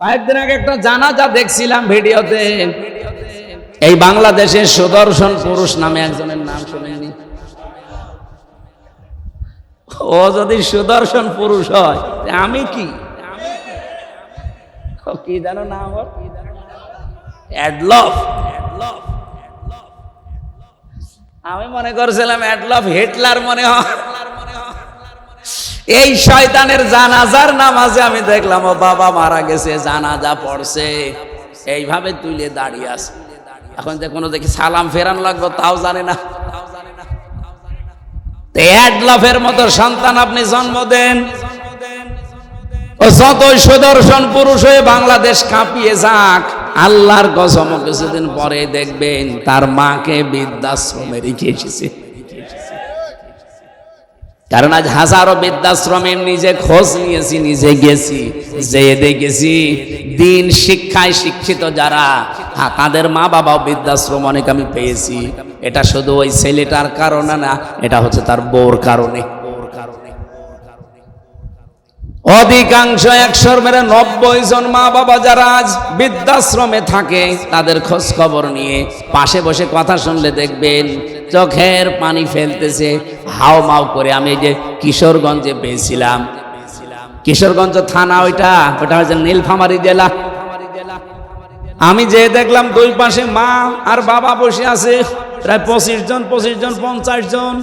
কয়েকদিন আগে একটা জানাজা দেখছিলাম ভিডিওতে। এই বাংলাদেশের সুদর্শন পুরুষ নামে একজনের নাম শুনেনি। ও যদি সুদর্শন পুরুষ হয় আমি কি? কি জানো নাম? অ্যাডলফ। আমি মনে করছিলাম অ্যাডলফ হিটলার মনে হয়। এই শয়তানের জানাজার নামাজে আমি দেখলাম, ও বাবা মারা গেছে, জানাজা পড়ছে। এইভাবে তুলে দাঁড়িয়ে আছে। এখন যে কোনো দেখি সালাম ফেরান লাগবে, তাও জানে না। অ্যাডলফের মতো সন্তান আপনি জন্ম দেন। ও যতই সুদর্শন পুরুষ হয়ে বাংলাদেশ কাঁপিয়ে যাক, আল্লাহর কসম কিছুদিন পরে দেখবেন তার মাকে বৃদ্ধাশ্রমে রেখে এসেছে। কারণ আজ হাজারো বৃদ্ধাশ্রমের নিজে খোঁজ নিয়েছি নিজে গেছি যে দেখেছি দিন শিক্ষায় শিক্ষিত যারা হ্যাঁ, তাদের মা বাবাও বৃদ্ধাশ্রম অনেক আমি পেয়েছি। এটা শুধু ওই ছেলেটার কারণে না এটা হচ্ছে তার বউর কারণে। অধিকাংশ একশোর মেরে নব্বই জন মা বাবা যারা আজ বৃদ্ধাশ্রমে থাকে তাদের খোঁজ খবর নিয়ে পাশে বসে কথা শুনলে দেখবেন চোখের পানি ফেলতেছে হাও মাও করে। আমি যে কিশোরগঞ্জে পেয়েছিলাম। কিশোরগঞ্জ থানা ওইটা ওটা হচ্ছে নীলফামারী জেলা। আমি যে দেখলাম দুই পাশে মা আর বাবা বসে আছে, প্রায় পঁচিশ জন পঁচিশ জন, পঞ্চাশ জন।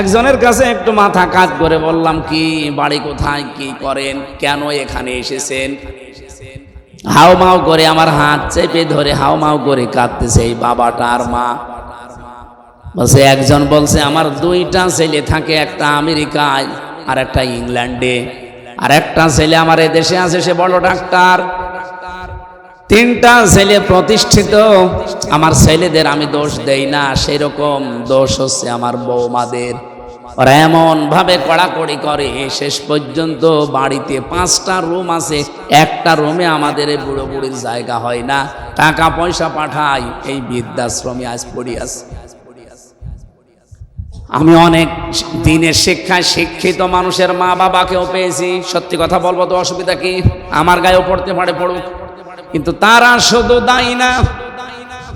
একজনের কাছে একটু মাথা কাজ করে বললাম, কি বাড়ি কোথায়, কি করেন, কেন এখানে এসেছেন? হাও মাও করে, আমার হাত চেপে ধরে হাও মাও করে কাঁদতেছে, এই বাবাটা আর মা বলছে, একজন বলছে, আমার দুইটা ছেলে থাকে, একটা আমেরিকায় আর একটা ইংল্যান্ডে। আর একটা ছেলে আমার দেশে আছে, সে বড় ডাক্তার। তিনটা ছেলে প্রতিষ্ঠিত, আমার ছেলেদের আমি দোষ দেই না, সেরকম দোষ হচ্ছে আমার বৌমাদের। ওরা এমন ভাবে কড়াকড়ি করে, শেষ পর্যন্ত বাড়িতে পাঁচটা রুম আছে, একটা রুমে আমাদের এই বুড়ো বুড়ির জায়গা হয় না। টাকা পয়সা পাঠায় এই বৃদ্ধাশ্রমে আজ পড়ি আছে। আমি অনেক দিনের শিক্ষায় শিক্ষিত মানুষের মা বাবাকেও পেয়েছি। সত্যি কথা বলব তো অসুবিধা কি? আমার গায়েও পড়তে পারে পড়ুক। কিন্তু তারা শুধু দায়ী না।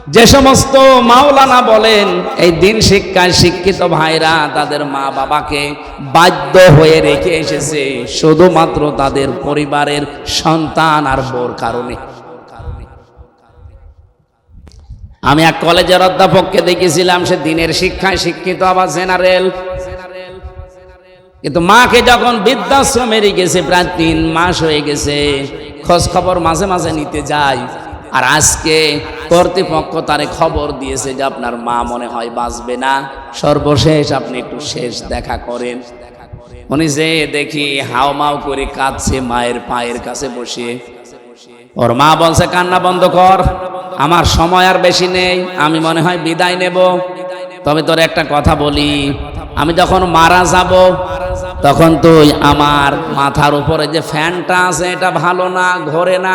যে সমস্ত মাওলানা বলেন, এই দিন শিক্ষায় শিক্ষিত ভাইরা তাদের মা বাবাকে বাধ্য হয়ে রেখে এসেছে। শুধুমাত্র তাদের পরিবারের সন্তান আর বোর কারণে। আমি এক কলেজের অধ্যাপককে দেখেছিলাম, সে দিনের শিক্ষায় শিক্ষিত, আবার জেনারেল। কিন্তু মাকে যখন বৃদ্ধাশ্রমে রেখেছে, প্রায় তিন মাস হয়ে গেছে, খোঁজ খবর মাঝে মাঝে নিতে যাই। আর আজকে কর্তৃপক্ষ তারে খবর দিয়েছে যে আপনার মা মনে হয় বাঁচবে না। সর্বশেষ আপনি একটু শেষ দেখা করেন। উনি যে দেখি হাও মাও করে কাঁদছে মায়ের পায়ের কাছে বসে। ওর মা বলছে, কান্না বন্ধ কর। আমার সময় আর বেশি নেই, আমি মনে হয় বিদায় নেব। তবে তোর একটা কথা বলি, আমি যখন মারা যাব, তখন তুই আমার মাথার উপরে যে ফ্যানটা আছে, এটা ভালো না, ঘোরে না।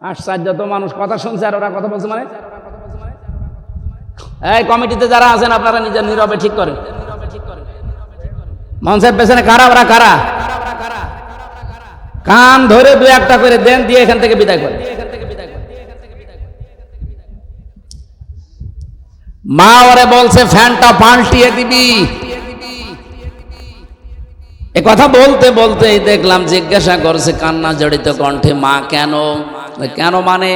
আশ্চর্য, তো মানুষ কথা শুনছে আর ওরা কথা বলছে মানে? এই কমিটিতে যারা আছেন, আপনারা নিজের নীরবে ঠিক করেন। মঞ্চের পেছনে কারা, ওরা কারা? কান ধরে দু একটা করে দেন, দিয়ে এখান থেকে বিদায় করে মা ওরে বলছে, ফ্যানটা পাল্টিয়ে দিবি। এ কথা বলতে বলতে দেখলাম, জিজ্ঞাসা করছে কান্না জড়িত কণ্ঠে, মা কেন? কেন মানে?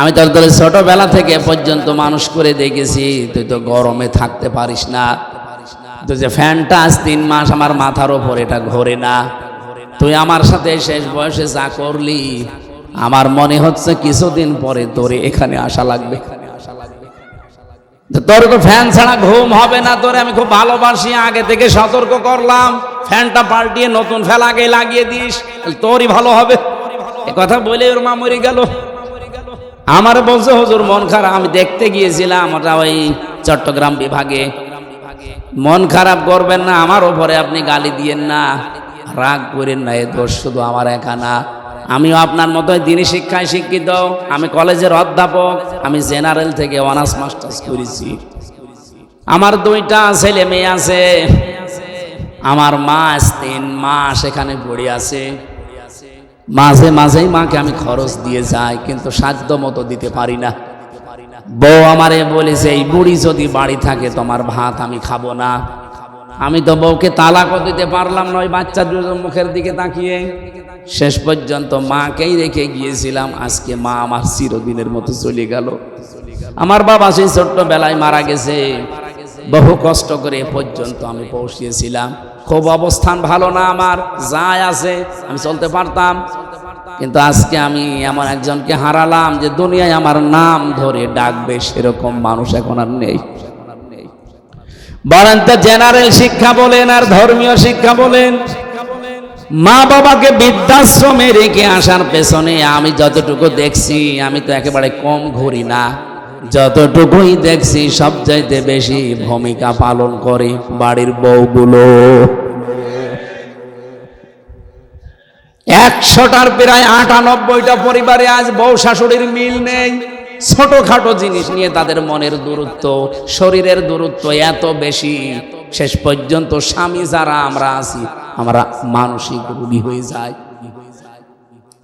আমি তোর তোর ছোটবেলা থেকে পর্যন্ত মানুষ করে দেখেছি, তুই তো গরমে থাকতে পারিস না। তো যে ফ্যানটা আজ তিন মাস আমার মাথার ওপর এটা ঘোরে না। তুই আমার সাথে শেষ বয়সে যা করলি, আমার মনে হচ্ছে কিছুদিন পরে তোরে এখানে আসা লাগবে। তোর তো ফ্যান ছাড়া ঘুম হবে না, তোরে আমি খুব ভালোবাসি, আগে থেকে সতর্ক করলাম। ফ্যানটা পাল্টিয়ে নতুন ফ্যান আগে লাগিয়ে দিস তোরই ভালো হবে। এ কথা বলে ওর মা মরে গেল। আমার বলছে, হুজুর, মন খারাপ। আমি দেখতে গিয়েছিলাম ওটা ওই চট্টগ্রাম বিভাগে। মন খারাপ করবেন না, আমার ওপরে আপনি গালি দিয়েন না। রাগ করেন না, এ দোষ শুধু আমার একা না। আমিও আপনার মতোই দিনই শিক্ষায় শিক্ষিত, আমি কলেজের অধ্যাপক, আমি জেনারেল থেকে অনার্স মাস্টার্স করেছি। আমার দুইটা ছেলে মেয়ে আছে, আমার মা তিন মাস এখানে পড়ে আছে। মাঝে মাঝেই মাকে আমি খরচ দিয়ে যাই, কিন্তু সাধ্য মতো দিতে পারি না। বউ আমারে বলেছে, এই বুড়ি যদি বাড়ি থাকে, তোমার ভাত আমি খাব না। আমি তো বউকে তালাকও দিতে পারলাম না বাচ্চা দুজন মুখের দিকে তাকিয়ে। শেষ পর্যন্ত মাকেই রেখে গিয়েছিলাম, আজকে মা আমার চিরদিনের মতো চলে গেল। আমার বাবা সেই ছোট্টবেলায় মারা গেছে। বহু কষ্ট করে পর্যন্ত আমি পৌঁছিয়েছিলাম। খুব অবস্থান ভালো না আমার, যাই আছে, আমি চলতে পারতাম। কিন্তু আজকে আমি এমন একজনকে হারালাম যে দুনিয়ায় আমার নাম ধরে ডাকবে সেরকম মানুষ এখন আর নেই। বলেন তো জেনারেল শিক্ষা বলেন আর ধর্মীয় শিক্ষা বলেন। মা বাবাকে বৃদ্ধাশ্রমে রেখে আসার পেছনে আমি যতটুকু দেখছি, আমি তো একেবারে কম ঘুরি না। যতটুকুই দেখছি, সবচাইতে বেশি ভূমিকা পালন করে বাড়ির বউগুলো। একশোটার প্রায় আটানব্বইটা পরিবারে আজ বউ শাশুড়ির মিল নেই। ছোটখাটো জিনিস নিয়ে তাদের মনের দূরত্ব, শরীরের দূরত্ব এত বেশি। শেষ পর্যন্ত স্বামী যারা, আমরা আছি, আমরা মানসিক রোগী হয়ে যায়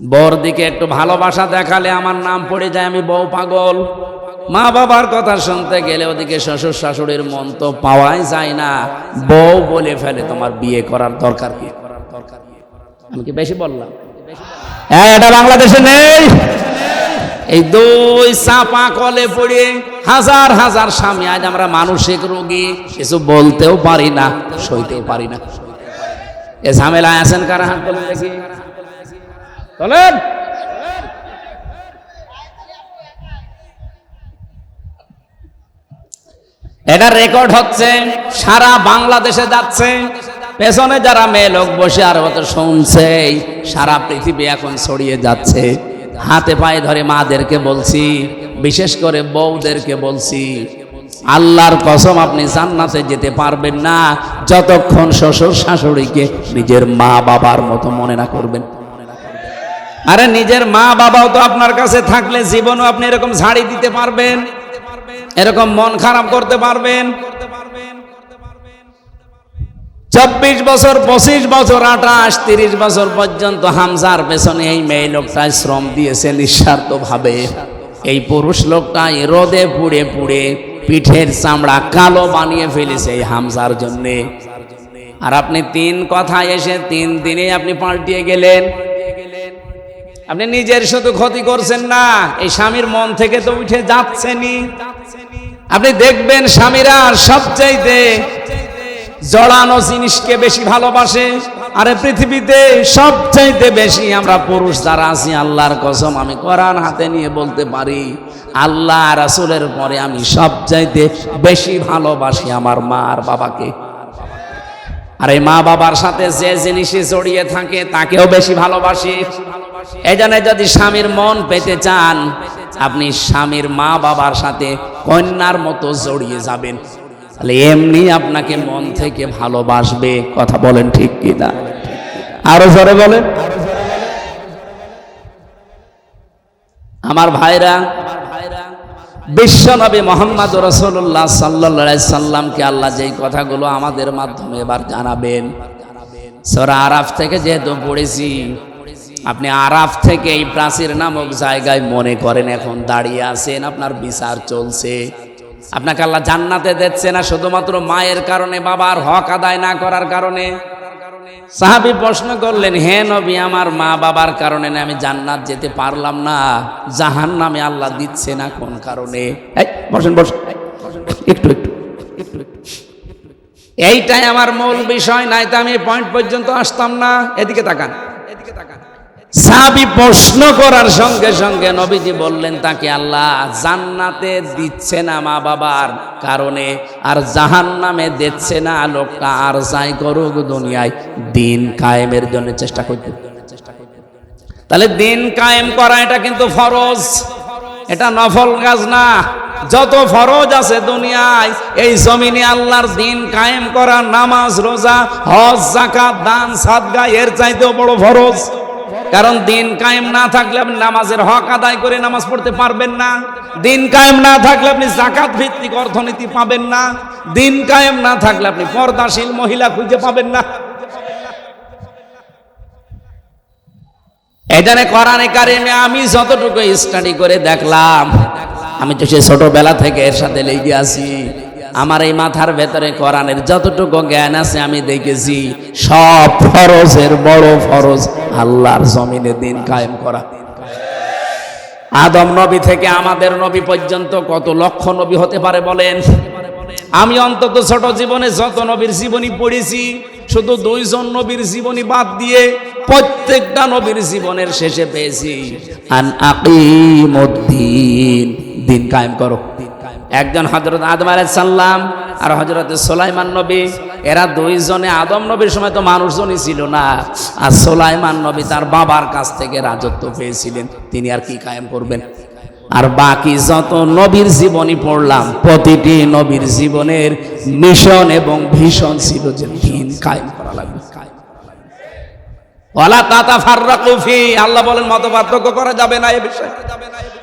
বর দিকে একটু ভালোবাসা দেখালে আমার নাম পড়ে যায়, আমি বউ পাগল। মা বাবার কথা শুনতে গেলে ওদিকে শ্বশুর শাশুড়ির মন তো পাওয়াই যায় না। বউ বলে ফেলে, তোমার বিয়ে করার দরকার কি? আমি কি বেশি বললাম? হ্যাঁ এটা বাংলাদেশে নেই। এই দুই চাপা কলে পড়ে হাজার হাজার স্বামী আজ আমরা মানসিক রোগী কিছু বলতেও পারি না সইতেও পারি না। এ ঝামেলায় আছেন কারা? হাত দেখি তোলেন এটা রেকর্ড হচ্ছে সারা বাংলাদেশে যাচ্ছে। পেছনে যারা মেয়ে লোক বসে আর অত শুনছে সারা পৃথিবী এখন ছড়িয়ে যাচ্ছে। হাতে পায়ে ধরে মাদেরকে বলছি, বিশেষ করে বউদেরকে বলছি, আল্লাহর কসম আপনি জান্নাতে যেতে পারবেন না, যতক্ষণ শ্বশুর শাশুড়িকে নিজের মা বাবার মতো মনে না করবেন। আরে নিজের মা বাবাও তো আপনার কাছে থাকলে জীবনও আপনি এরকম ঝাড়ি দিতে পারবেন, এরকম মন খারাপ করতে পারবেন চব্বিশ বছর, পঁচিশ বছর, আঠাশ, তিরিশ বছর পর্যন্ত হামজার পেছনে এই মেয়ে লোকটা শ্রম দিয়েছে নিঃস্বার্থ ভাবে এই পুরুষ লোকটা রোদে পুড়ে পুড়ে পিঠের চামড়া কালো বানিয়ে ফেলেছে এই হামজার জন্যে। আর আপনি তিন কথা এসে তিন দিনে আপনি পাল্টিয়ে গেলেন। আপনি নিজের শুধু ক্ষতি করছেন না, এই স্বামীর মন থেকে তো উঠে যাচ্ছেনি আপনি দেখবেন স্বামীরা সবচাইতে জড়ানো জিনিসকে বেশি ভালোবাসে। আরে পৃথিবীতে সবচাইতে বেশি আমরা পুরুষ যারা আছি, আল্লাহর কসম, আমি কোরআন হাতে নিয়ে বলতে পারি, আল্লাহ রাসুলের পরে আমি সবচাইতে বেশি ভালোবাসি আমার মা আর বাবাকে। আর এই মা বাবার সাথে যে জিনিসে জড়িয়ে থাকে, তাকেও বেশি ভালোবাসি। এই যদি স্বামীর মন পেতে চান, আপনি স্বামীর মা বাবার সাথে কন্যার মতো জড়িয়ে যাবেন। তাহলে এমনি আপনাকে মন থেকে ভালোবাসবে, কথা বলেন ঠিক কিনা? আরও জোরে বলেন। আমার ভাইরা বিশ্ব নবী মোহাম্মদ রসুল্লাহ সাল্লা সাল্লামকে আল্লাহ যেই কথাগুলো আমাদের মাধ্যমে এবার জানাবেন। সরা আরাফ থেকে যেহেতু পড়েছি, আপনি আরাফ থেকে এই প্রাচীর নামক জায়গায় মনে করেন এখন দাঁড়িয়ে আছেন, আপনার বিচার চলছে। আপনাকে আল্লাহ জান্নাতে দিচ্ছে না, শুধুমাত্র মায়ের কারণে, বাবার হক আদায় না করার কারণে। সাহাবি প্রশ্ন করলেন, হে নবী, আমার মা বাবার কারণে আমি জান্নাত যেতে পারলাম না? জাহান নামে আল্লাহ দিচ্ছে না কোন কারণে? বসেন বসেন। একটু একটু এইটাই আমার মূল বিষয়, নাই তো আমি পয়েন্ট পর্যন্ত আসতাম না। এদিকে তাকান। সাহাবি প্রশ্ন করার সঙ্গে সঙ্গে নবীজি বললেন, তাকে আল্লাহ জান্নাতে দিচ্ছে না মা বাবার কারণে, আর জাহান নামে দিচ্ছে না লোকটা, আর যাই করুক দুনিয়ায় দিন কায়েমের জন্য চেষ্টা করতে তাহলে দিন কায়েম করা এটা কিন্তু ফরজ। এটা নফল কাজ না। যত ফরজ আছে দুনিয়ায়, এই জমিনে আল্লাহর দিন কায়েম করা, নামাজ, রোজা, হজ জাকাত দান, সাদগা, এর চাইতেও বড় ফরজ। কারণ দিন কায়েম না থাকলে আপনি নামাজের হক আদায় করে নামাজ পড়তে পারবেন না। দিন কায়েম না থাকলে আপনি জাকাত ভিত্তিক অর্থনীতি পাবেন না। দিন কায়েম না থাকলে আপনি পর্দাশীল মহিলা খুঁজে পাবেন না। এখানে কোরআনে কারিমে আমি যতটুকু স্টাডি করে দেখলাম, আমি তো সে ছোটবেলা থেকে এর সাথে লেগে আছি। আমার এই মাথার ভেতরে কোরআনের যতটুকু জ্ঞান আছে আমি দেখেছি, সব ফরজের বড় ফরজ আল্লাহর জমিনে দিন কায়েম করা। আদম নবী থেকে আমাদের নবী পর্যন্ত কত লক্ষ নবী হতে পারে বলেন? আমি অন্তত ছোট জীবনে যত নবীর জীবনী পড়েছি, শুধু দুইজন নবীর জীবনী বাদ দিয়ে প্রত্যেকটা নবীর জীবনের শেষে পেয়েছি। আন আকিমুদ্দিন দিন কায়েম করো। একজন হজরত আদম আলাইসাল্লাম আর হজরত সোলাইমান নবী, এরা দুইজনে আদম নবীর সময় তো মানুষজনই ছিল না। আর সোলাইমান নবী তার বাবার কাছ থেকে রাজত্ব পেয়েছিলেন। তিনি আর কি কায়েম করবেন? আর বাকি যত নবীর জীবনী পড়লাম, প্রতিটি নবীর জীবনের মিশন এবং ভীষণ ছিল যে দিন কায়েম ওয়ালা তাতা আল্লাহ বলেন করা যাবে না বিষয়ে।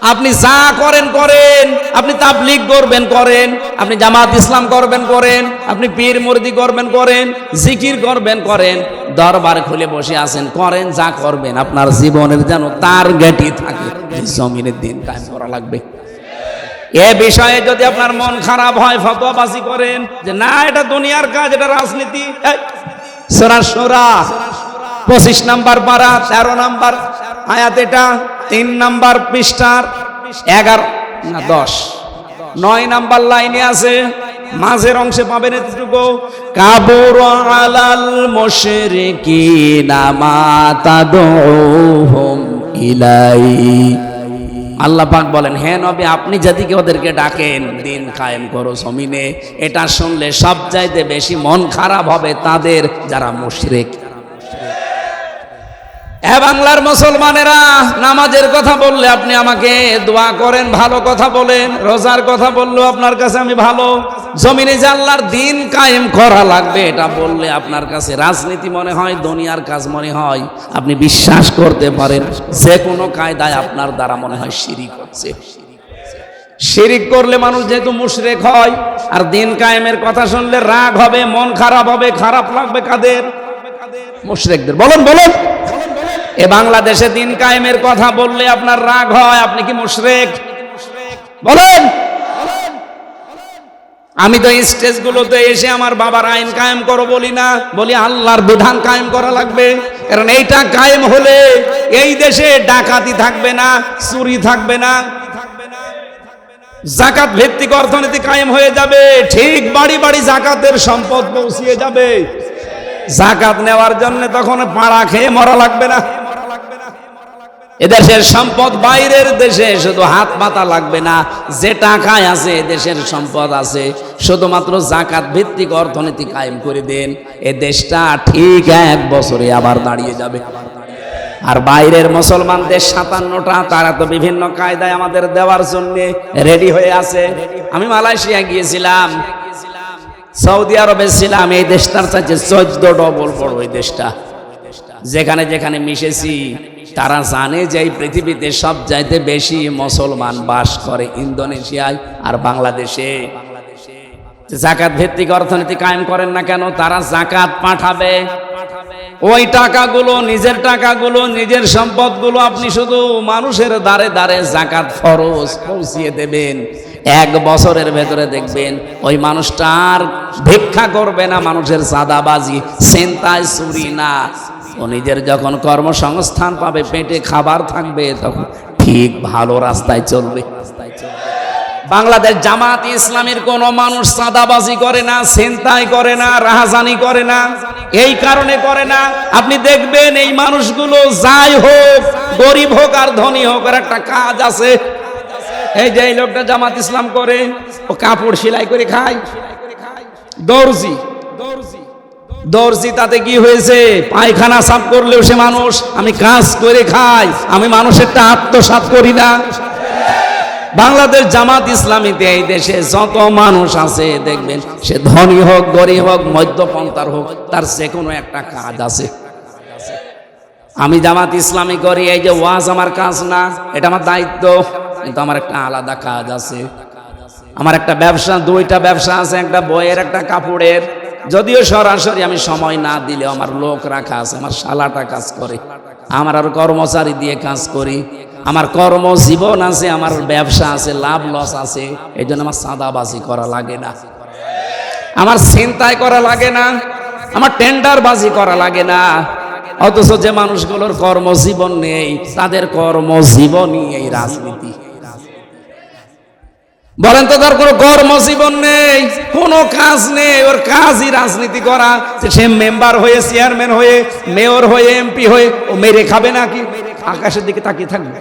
আপনি যা করেন করেন। আপনি তাবলিগ করবেন করেন। আপনি জামাত ইসলাম করবেন করেন। আপনি পীর মুরদি করবেন করেন। জিকির করবেন করেন। দরবার খুলে বসে আছেন করেন যা করবেন। আপনার জীবনের যেন তার গেটি থাকে জমিনের দিন কায়েম করা লাগবে। এ বিষয়ে যদি আপনার মন খারাপ হয় ফতোয়াবাজি করেন যে না এটা দুনিয়ার কাজ এটা রাজনীতি। এই, সোরা সোরা। পঁচিশ নাম্বার পারা তেরো নাম্বার আয়াত এটা, তিন নাম্বার পৃষ্ঠার এগারো, না, দশ। নয় নাম্বার লাইনে আছে, মাঝের অংশে পাবেন এতটুকু, কাবুর আলাল মুশরিকিনা মা তাদউহুম ইলাই। আল্লাহ পাক বলেন হ্যাঁ নবী, আপনি যেদিকে ওদেরকে ডাকেন, দিন কায়েম করো জমিনে। এটা শুনলে সব চাইতে বেশি মন খারাপ হবে তাদের যারা মুশরিক। এ বাংলার মুসলমানেরা, নামাজের কথা বললে আপনি আমাকে দোয়া করেন, ভালো কথা বলেন, রোজার কথা বললেও আপনার কাছে আমি ভালো। জমিনে যে আল্লাহর দিন কায়েম করা লাগবে, এটা বললে আপনার কাছে রাজনীতি মনে হয়, দুনিয়ার কাজ মনে হয়, আপনি বিশ্বাস করতে পারেন। যে কোনো কায়দায় আপনার দ্বারা মনে হয় শিরিক হচ্ছে। শিরিক করলে মানুষ যেহেতু মুশরেক হয়, আর দিন কায়েমের কথা শুনলে রাগ হবে, মন খারাপ হবে, খারাপ লাগবে কাদের? মুশরেকদের। বলুন বলুন। এ বাংলাদেশে দিন কায়েমের কথা বললে আপনার রাগ হয়, আপনি কি মুশরেক? বলেন। আমি তো স্টেজগুলোতে এসে আমার বাবার আইন কায়েম করো বলি না, বলি আল্লাহর বিধান কায়েম করা লাগবে। কারণ এইটা কায়েম হলে এই দেশে ডাকাতি থাকবে না, চুরি থাকবে না। জাকাত ভিত্তিক অর্থনীতি কায়েম হয়ে যাবে, ঠিক বাড়ি বাড়ি জাকাতের সম্পদ পৌঁছিয়ে যাবে। জাকাত নেওয়ার জন্য তখন পাড়া খেয়ে মরা লাগবে না। এদেশের সম্পদ বাইরের দেশে শুধু হাত পাতা লাগবে না, যে টাকায় আছে দেশের সম্পদ আছে, শুধুমাত্র জাকাত ভিত্তিক অর্থনীতি কায়েম করে দেন। এ দেশটা ঠিক এক বছরে আবার দাঁড়িয়ে যাবে। আর বাইরের মুসলমানদের সাতান্নটা, তারা তো বিভিন্ন কায়দায় আমাদের দেওয়ার জন্য রেডি হয়ে আছে। আমি মালয়েশিয়া গিয়েছিলাম। সৌদি আরবে ছিলাম, এই দেশটার চাইছে চোদ্দ ডবল বড় ওই দেশটা। যেখানে যেখানে মিশেছি, তারা জানে যে এই পৃথিবীতে সব চাইতে বেশি মুসলমান বাস করে ইন্দোনেশিয়ায় আর বাংলাদেশে। জাকাত ভিত্তিক অর্থনীতি কায়েম করেন না কেন, তারা জাকাত পাঠাবে। ওই টাকাগুলো, নিজের টাকাগুলো, নিজের সম্পদগুলো আপনি শুধু মানুষের দ্বারে দ্বারে জাকাত ফরজ পৌঁছিয়ে দেবেন। এক বছরের ভেতরে দেখবেন ওই মানুষটা আর ভিক্ষা করবে না মানুষের সাদাবাজি চিন্তায় চুরি না। ও নিজের যখন কর্মসংস্থান পাবে, পেটে খাবার থাকবে, তখন ঠিক ভালো রাস্তায় চলবে। বাংলাদেশ জামাত ইসলামের কোন মানুষ চাঁদাবাজি করে না চিন্তাই করে না, রাহাজানি করে না, এই কারণে করে না। আপনি দেখবেন এই মানুষগুলো যাই হোক, গরিব হোক আর ধনী হোক আর একটা কাজ আছে এই যে এই লোকটা জামাত ইসলাম করে, ও কাপড় সেলাই করে খায়। দর্জি দর্জি তাতে কি হয়েছে? পায়খানা সাফ করলেও সে মানুষ, আমি কাজ করে খাই, আমি মানুষেরটা আত্মসাত করি না। বাংলাদেশ জামাত ইসলামীতে এই দেশে যত মানুষ আছে, দেখবেন, সে ধনী হোক, গরিব হোক, মধ্যপন্থার হোক, তার যে কোনো একটা কাজ আছে। আমি জামাত ইসলামী করি, এই যে ওয়াজ আমার কাজ না, এটা আমার দায়িত্ব। কিন্তু আমার একটা আলাদা কাজ আছে। আমার একটা ব্যবসা, দুইটা ব্যবসা আছে, একটা বইয়ের, একটা কাপড়ের। যদিও সরাসরি আমি সময় না দিলে আমার লোক রাখা আছে, আমার শালাটা কাজ করে। আমার আর কর্মচারী দিয়ে কাজ করি। আমার কর্মজীবন আছে, আমার ব্যবসা আছে, লাভ লস আছে। এই জন্য আমার সাদাবাজি করা লাগে না। আমার চিন্তায় করা লাগে না। আমার টেন্ডারবাজি করা লাগে না। অথচ যে মানুষগুলোর কর্মজীবন নেই, তাদের কর্মজীবনই এই রাজনীতি। বলেন তো তার কোনো কর্মজীবন নেই, কোনো কাজ নেই, ওর কাজই রাজনীতি করা। সে মেম্বার হয়ে, চেয়ারম্যান হয়ে, মেয়র হয়ে, এমপি হয়ে, ও মেরে খাবে নাকি? আকাশের দিকে তাকিয়ে থাকবে।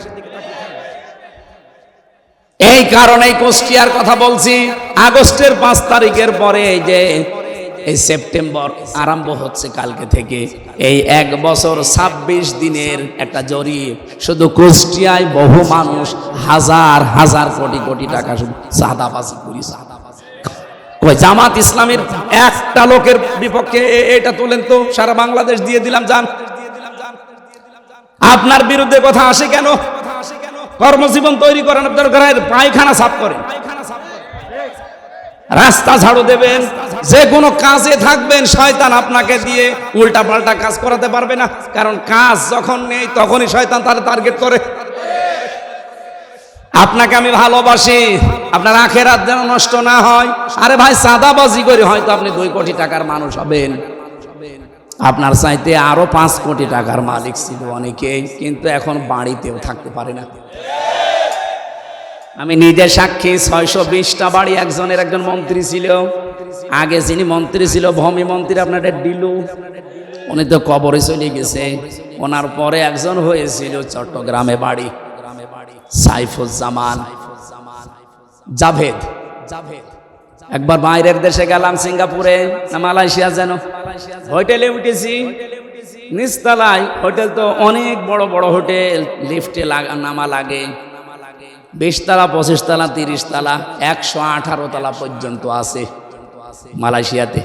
এই কারণেই কুষ্টিয়ার কথা বলছি, আগস্টের পাঁচ তারিখের পরে যে এই সেপ্টেম্বর আরম্ভ হচ্ছে কালকে থেকে। এই এক বছর ২৬ দিনের একটা জরিপ। শুধু কুষ্টিয়ায় বহু মানুষ হাজার হাজার কোটি কোটি টাকা শুধু সাদাবাজি করি জামাত ইসলামের একটা লোকের বিপক্ষে এটা তোলেন তো, সারা বাংলাদেশ দিয়ে দিলাম যান আপনার বিরুদ্ধে কথা আসে কেন? কর্মজীবন তৈরি করেন আপনার হয়, পায়খানা সাফ করেন। রাস্তা ঝাড়ু দেবেন, যে কোনো কাজে থাকবেন, শয়তান আপনাকে দিয়ে উল্টা পাল্টা কাজ করাতে পারবে না। কারণ কাজ যখন নেই, তখনই শয়তান তার টার্গেট করে। আপনাকে আমি ভালোবাসি, আপনার আখের রাত যেন নষ্ট না হয়। আরে ভাই, সাদাবাজি করে হয়তো আপনি দুই কোটি টাকার মানুষ হবেন। আপনার চাইতে আরও পাঁচ কোটি টাকার মালিক ছিল অনেকেই, কিন্তু এখন বাড়িতেও থাকতে পারে না। আমি নিজে সাক্ষী, ছয়শো বিশটা বাড়ি, একজনের একজন মন্ত্রী ছিল। আগে যিনি মন্ত্রী ছিল, ভূমি মন্ত্রী আপনার ডিলু। উনি তো কবরে চলে গেছে। ওনার পরে একজন হয়েছিল চট্টগ্রামে বাড়ি, সাইফুজ্জামান। জাভেদ। জাভেদ একবার বাইরের দেশে গেলাম সিঙ্গাপুরে মালয়েশিয়া যেন। হোটেলে উঠেছি। নিচতলায় হোটেল তো অনেক বড় বড় হোটেল, লিফটে লাগা নামা লাগে। বিশ তলা পঁচিশ তলা তিরিশ তলা একশো আঠারো তলা পর্যন্ত আছে মালয়েশিয়াতে।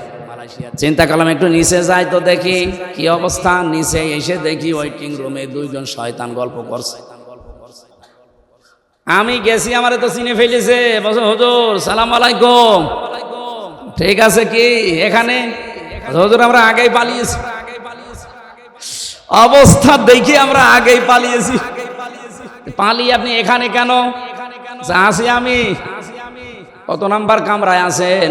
চিন্তা করলাম একটু নিচে যাই তো দেখি কি অবস্থা। নিচে এসে দেখি ওয়েটিং রুমে দুইজন শয়তান গল্প করছে। আমি গেছি, আমারে তো চিনে ফেলেছে। বলছে, হুজুর, সালাম আলাইকুম। ঠিক আছে কি? এখানে? হুজুর, আমরা আগেই পালিয়েছি। অবস্থা দেখি আমরা আগেই পালিয়েছি। পালিয়ে আপনি এখানে কেন? আসি আমি। কত নাম্বার কামরায় আছেন?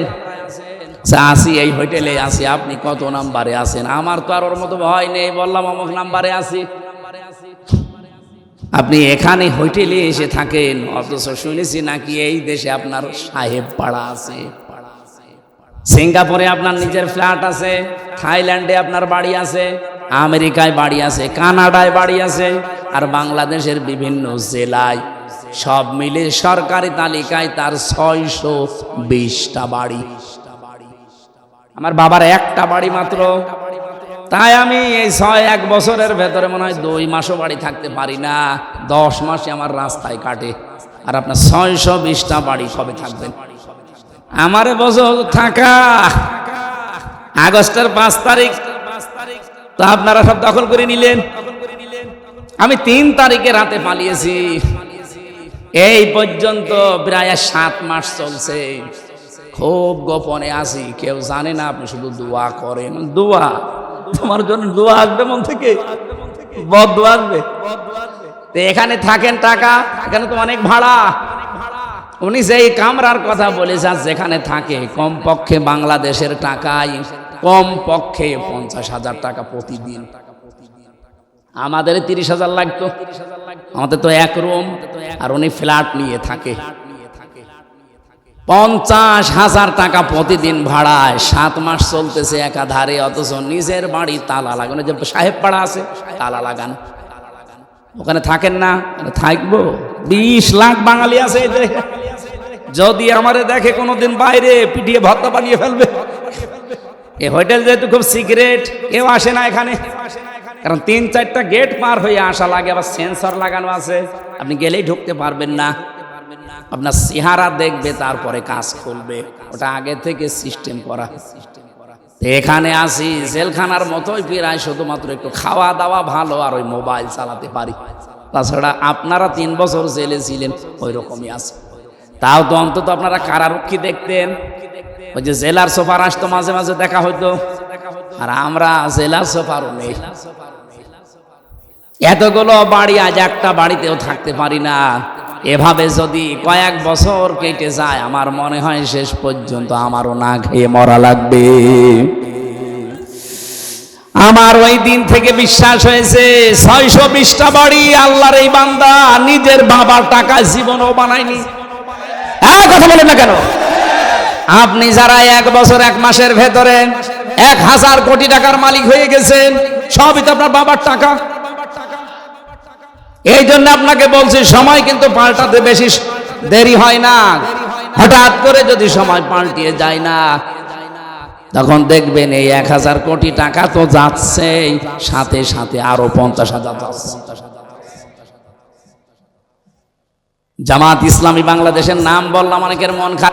আসি এই হোটেলে আসি আপনি কত নাম্বারে আছেন? আমার তো আর ওর মতো ভয় নেই, বললাম অমুক নাম্বারে আসি আপনি এখানে হোটেলে এসে থাকেন, অথচ শুনেছি নাকি এই দেশে আপনার সাহেব পাড়া আছে। সিঙ্গাপুরে আপনার নিজের ফ্ল্যাট আছে, থাইল্যান্ডে আপনার বাড়ি আছে। আমেরিকায় বাড়ি আছে, কানাডায় বাড়ি আছে, আর বাংলাদেশের বিভিন্ন জেলায়। সব মিলে সরকারি তালিকায় তার ছয়শো বিশটা বাড়ি। আমার বাবার একটা বাড়ি মাত্র। তাই আমি এই ছয় এক বছরের ভেতরে মনে হয় দুই মাসও বাড়ি থাকতে পারি না। দশ মাসে আমার রাস্তায় কাটে। আর আপনার ছয়শো বিশটা বাড়ি কবে থাকবেন? আমার বছর থাকা। আগস্টের পাঁচ তারিখ তা আপনারা সব দখল করে নিলেন। আমি তিন তারিখে রাতে পালিয়েছি। এই পর্যন্ত প্রায় সাত মাস চলছে। খুব গোপনে আছি, কেউ জানে না, আপনি শুধু দোয়া করেন। দোয়া? তোমার জন্য দোয়া আসবে মন থেকে? বদ আসবে? এখানে থাকেন টাকা, এখানে তো অনেক ভাড়া। উনি যেই কামরার কথা বলেছেন যেখানে থাকে, কমপক্ষে বাংলাদেশের টাকায় কম পক্ষে পঞ্চাশ হাজার টাকা প্রতিদিন। আমাদের তিরিশ হাজার লাগতো। আমাদের তো এক রুম, আর উনি ফ্ল্যাট নিয়ে থাকে। পঞ্চাশ হাজার টাকা প্রতিদিন ভাড়ায়। সাত মাস চলতেছে একাধারে, অথচ নিজের বাড়ি তালা লাগানো। যে সাহেব পাড়া আছে, তালা লাগানো। ওখানে থাকেন না থাকব। বিশ লাখ বাঙালি আছে যদি আমারে দেখে কোনোদিন বাইরে পিটিয়ে ভত্তা বানিয়ে ফেলবে। এই হোটেল যেহেতু খুব সিক্রেট, কেউ আসে না এখানে। কারণ তিন চারটা গেট পার হয়ে আসা লাগে, আবার সেন্সর লাগানো আছে। আপনি গেলেই ঢুকতে পারবেন না। আপনার চেহারা দেখবে, তারপরে কাজ খুলবে। ওটা আগে থেকে সিস্টেম করা। এখানে আসি, জেলখানার মতোই প্রায় শুধুমাত্র একটু খাওয়া দাওয়া ভালো আর ওই মোবাইল চালাতে পারি। তাছাড়া আপনারা তিন বছর জেলে ছিলেন, ওই রকমই আছে। তাও তো অন্তত আপনারা কারারক্ষী দেখতেন। ওই যে জেলার সোফার আসতো মাঝে মাঝে দেখা হইতো। আর আমরা জেলার সোফারও নেই এতগুলো বাড়ি আজ একটা বাড়িতেও থাকতে পারি না। এভাবে যদি কয়েক বছর কেটে যায়, আমার মনে হয় শেষ পর্যন্ত আমারও না খেয়ে মরা লাগবে। আমার ওই দিন থেকে বিশ্বাস হয়েছে, ছয়শো বিশটা বাড়ি আল্লাহর এই বান্দা নিজের বাবার টাকা জীবনও বানায়নি। কথা বলেন না কেন? আপনি যারা এক বছর, এক মাসের ভেতরে এক হাজার কোটি টাকার মালিক হয়ে গেছেন, সবই তো আপনার বাবার টাকা। এই জন্য আপনাকে বলছি, সময় কিন্তু পাল্টাতে বেশি দেরি হয় না। হঠাৎ করে যদি সময় পাল্টিয়ে যায় না, তখন দেখবেন এই এক হাজার কোটি টাকা তো যাচ্ছেই, সাথে সাথে আরও পঞ্চাশ হাজার যাচ্ছে। জামাত ইসলামী বাংলাদেশের নাম বললাম, অনেকের মন খারাপ।